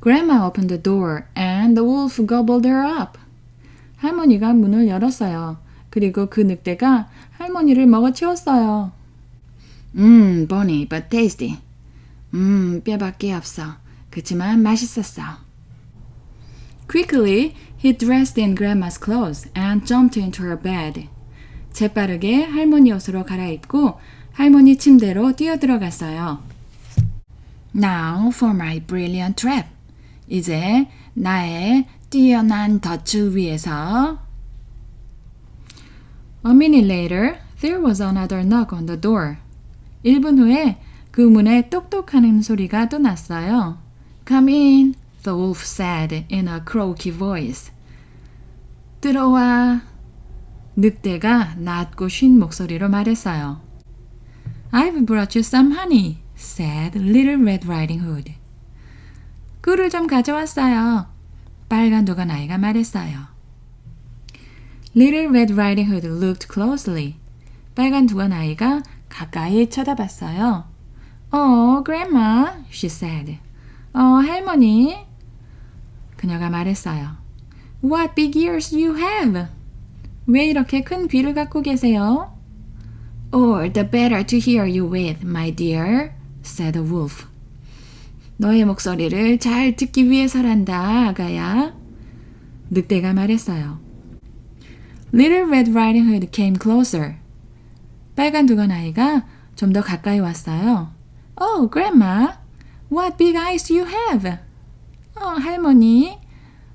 Grandma opened the door and the wolf gobbled her up. 할머니가 문을 열었어요. 그리고 그 늑대가 할머니를 먹어치웠어요. 음, bonny but tasty. 음, 뼈밖에 없어. 그치만 맛있었어. Quickly, he dressed in grandma's clothes and jumped into her bed. 재빠르게 할머니 옷으로 갈아입고 할머니 침대로 뛰어들어갔어요. Now for my brilliant trap. 이제 나의 뛰어난 덫을 위해서. A minute later, there was another knock on the door. 1분 후에 그 문에 똑똑하는 소리가 또 났어요. Come in, the wolf said in a croaky voice. 들어와. 늑대가 낮고 쉰 목소리로 말했어요. I've brought you some honey, said Little Red Riding Hood. 꿀을 좀 가져왔어요. 빨간 도가 아이가 말했어요. Little Red Riding Hood looked closely. 빨간 두건 아이가 가까이 쳐다봤어요. Oh, Grandma, she said. 어, 할머니. 그녀가 말했어요. What big ears you have! 왜 이렇게 큰 귀를 갖고 계세요? Or the better to hear you with, my dear, said the wolf. 너의 목소리를 잘 듣기 위해서란다, 아가야. 늑대가 말했어요. Little Red Riding Hood came closer. 빨간 두건 아이가 좀 더 가까이 왔어요. Oh, Grandma, what big eyes you have! 어, 할머니,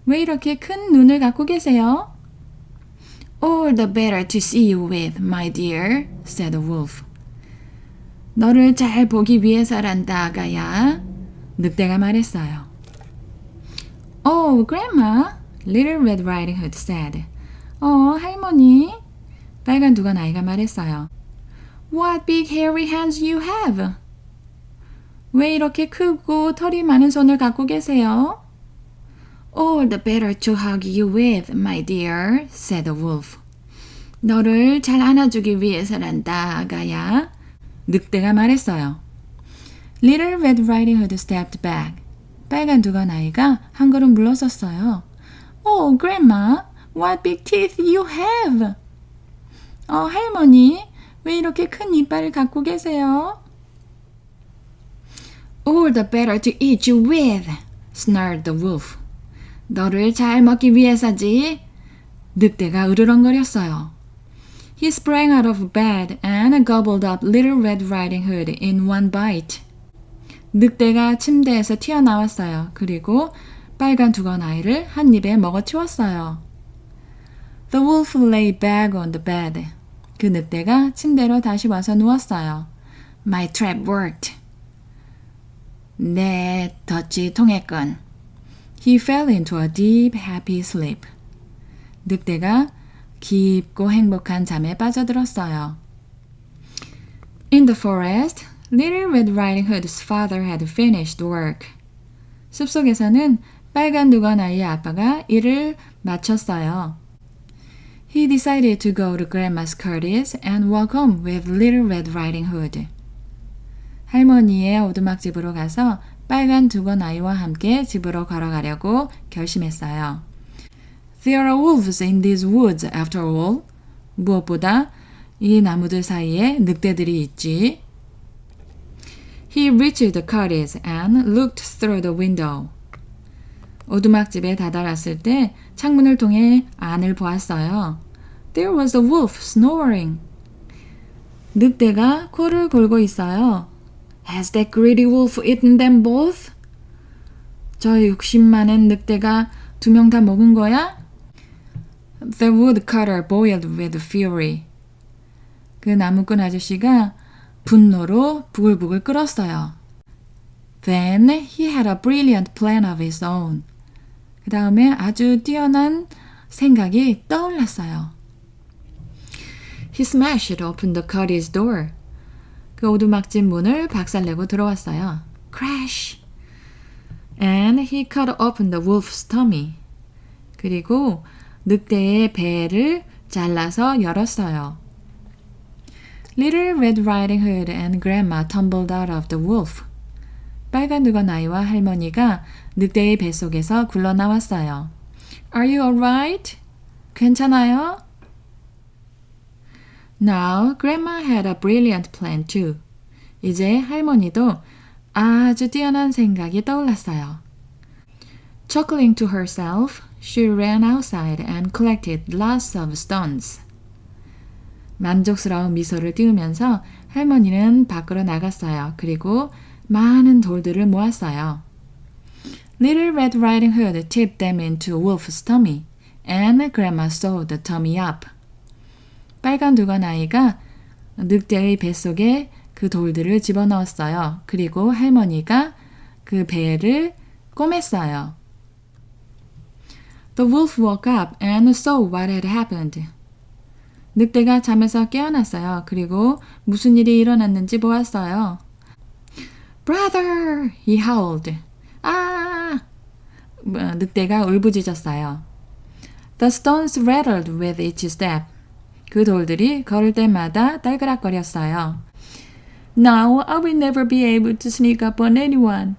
왜 이렇게 큰 눈을 갖고 계세요? All the better to see you with, my dear, said the wolf. 너를 잘 보기 위해서란다, 아가야. 늑대가 말했어요. Oh, Grandma, Little Red Riding Hood said. 어, 할머니. 빨간 두건 아이가 말했어요. What big hairy hands you have! 왜 이렇게 크고 털이 많은 손을 갖고 계세요? All the better to hug you with, my dear, said the wolf. 너를 잘 안아주기 위해서란다, 아가야. 늑대가 말했어요. Little Red Riding Hood stepped back. 빨간 두건 아이가 한 걸음 물러섰어요. Oh, Grandma, what big teeth you have! 어, 할머니, 왜 이렇게 큰 이빨을 갖고 계세요? All the better to eat you with, snarled the wolf. 너를 잘 먹기 위해서지. 늑대가 으르렁거렸어요. He sprang out of bed and gobbled up Little Red Riding Hood in one bite. 늑대가 침대에서 튀어나왔어요. 그리고 빨간 두건 아이를 한 입에 먹어치웠어요. The wolf lay back on the bed. 그 늑대가 침대로 다시 와서 누웠어요. My trap worked. 내 덫이 통했건. He fell into a deep, happy sleep. 늑대가 깊고 행복한 잠에 빠져들었어요. In the forest, Little Red Riding Hood's father had finished work. 숲속에서는 빨간 두건 아이의 아빠가 일을 마쳤어요. He decided to go to Grandma's Curtis and walk home with Little Red Riding Hood. 할머니의 오두막집으로 가서 빨간 두건 아이와 함께 집으로 걸어가려고 결심했어요. There are wolves in these woods after all. 무엇보다 이 나무들 사이에 늑대들이 있지. He reached the cottage and looked through the window. 오두막집에 다다랐을 때 창문을 통해 안을 보았어요. There was a wolf snoring. 늑대가 코를 골고 있어요. Has that greedy wolf eaten them both? 저 욕심 많은 늑대가 두 명 다 먹은 거야? The woodcutter boiled with fury. 그 나무꾼 아저씨가 분노로 부글부글 끓었어요. Then he had a brilliant plan of his own. 그 다음에 아주 뛰어난 생각이 떠올랐어요. He smashed open the cottage door. 그 오두막집 문을 박살내고 들어왔어요. Crash! And he cut open the wolf's tummy. 그리고 늑대의 배를 잘라서 열었어요. Little Red Riding Hood and Grandma tumbled out of the wolf. 빨간 두건 아이와 할머니가 늑대의 뱃속에서 굴러 나왔어요. Are you alright? 괜찮아요? Now, Grandma had a brilliant plan too. 이제 할머니도 아주 뛰어난 생각이 떠올랐어요. Chuckling to herself, she ran outside and collected lots of stones. 만족스러운 미소를 띄우면서 할머니는 밖으로 나갔어요. 그리고 많은 돌들을 모았어요. Little Red Riding Hood tipped them into Wolf's tummy, and Grandma sewed the tummy up. 빨간 두건 아이가 늑대의 뱃속에 그 돌들을 집어넣었어요. 그리고 할머니가 그 배를 꼬맸어요. The wolf woke up and saw what had happened. 늑대가 잠에서 깨어났어요. 그리고 무슨 일이 일어났는지 보았어요. Brother! He howled. 아! 늑대가 울부짖었어요. The stones rattled with each step. 그 돌들이 걸을 때마다 딸그락거렸어요. Now I will never be able to sneak up on anyone.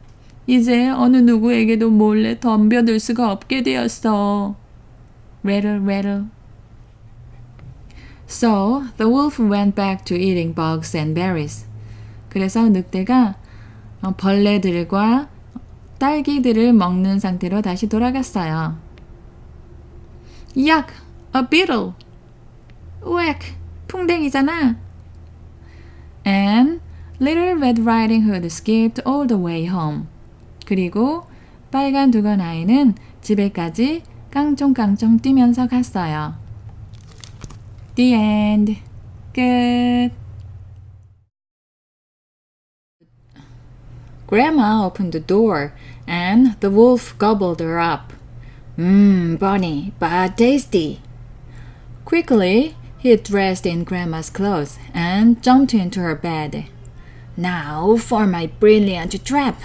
이제 어느 누구에게도 몰래 덤벼들 수가 없게 되었어. Rattle, rattle. So the wolf went back to eating bugs and berries. 그래서 늑대가 벌레들과 딸기들을 먹는 상태로 다시 돌아갔어요. Yuck! A beetle! 우엑! 풍뎅이잖아! And Little Red Riding Hood skipped all the way home. 그리고 빨간 두건 아이는 집에까지 깡총깡총 뛰면서 갔어요. The end. Good. Grandma opened the door and the wolf gobbled her up. Mmm, bunny, but tasty. Quickly, he dressed in Grandma's clothes and jumped into her bed. Now for my brilliant trap.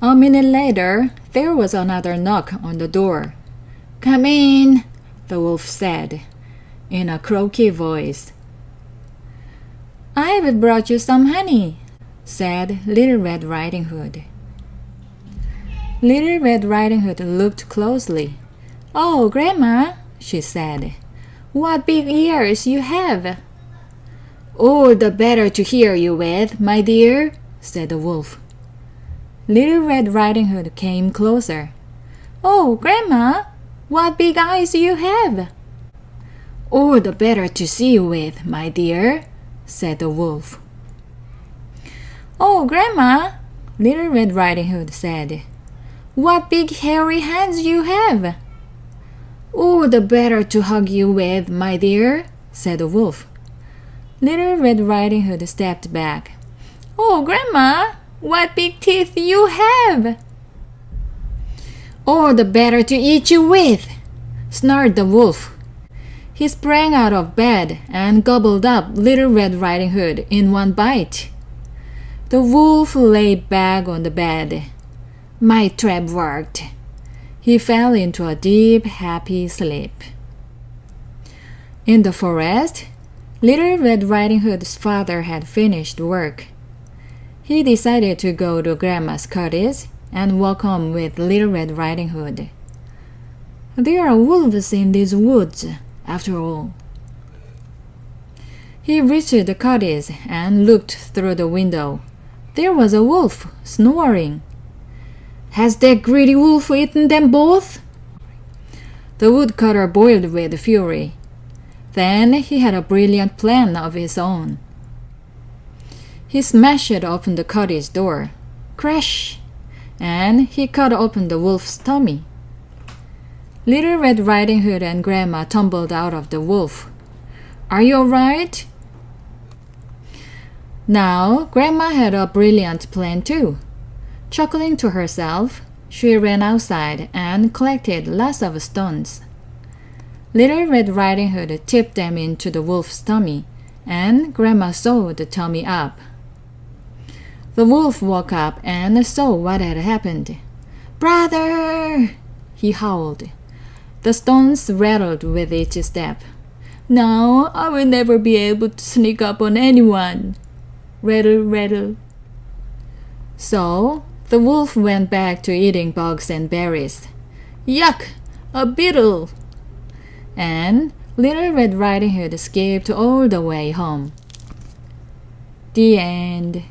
A minute later, there was another knock on the door. Come in, the wolf said, in a croaky voice. I've brought you some honey, said Little Red Riding Hood. Little Red Riding Hood looked closely. Oh, Grandma, she said, what big ears you have! All the better to hear you with, my dear, said the wolf. Little Red Riding Hood came closer. Oh, Grandma, what big eyes you have! All the better to see you with, my dear, said the wolf. Oh, Grandma, Little Red Riding Hood said, what big hairy hands you have! All the better to hug you with, my dear, said the wolf. Little Red Riding Hood stepped back. Oh, Grandma, what big teeth you have! All the better to eat you with, snarled the wolf. He sprang out of bed and gobbled up Little Red Riding Hood in one bite. The wolf lay back on the bed. My trap worked. He fell into a deep, happy sleep. In the forest, Little Red Riding Hood's father had finished work. He decided to go to Grandma's cottage and walk home with Little Red Riding Hood. There are wolves in these woods, after all. He reached the cottage and looked through the window. There was a wolf snoring. Has that greedy wolf eaten them both? The woodcutter boiled with fury. Then he had a brilliant plan of his own. He smashed open the cottage door. Crash! And he cut open the wolf's tummy. Little Red Riding Hood and Grandma tumbled out of the wolf. Are you all right? Now, Grandma had a brilliant plan too. Chuckling to herself, she ran outside and collected lots of stones. Little Red Riding Hood tipped them into the wolf's tummy, and Grandma sewed the tummy up. The wolf woke up and saw what had happened. Brother! he howled. The stones rattled with each step. Now I will never be able to sneak up on anyone. Rattle, rattle. So the wolf went back to eating bugs and berries. Yuck! A beetle! And Little Red Riding Hood skipped all the way home. The end.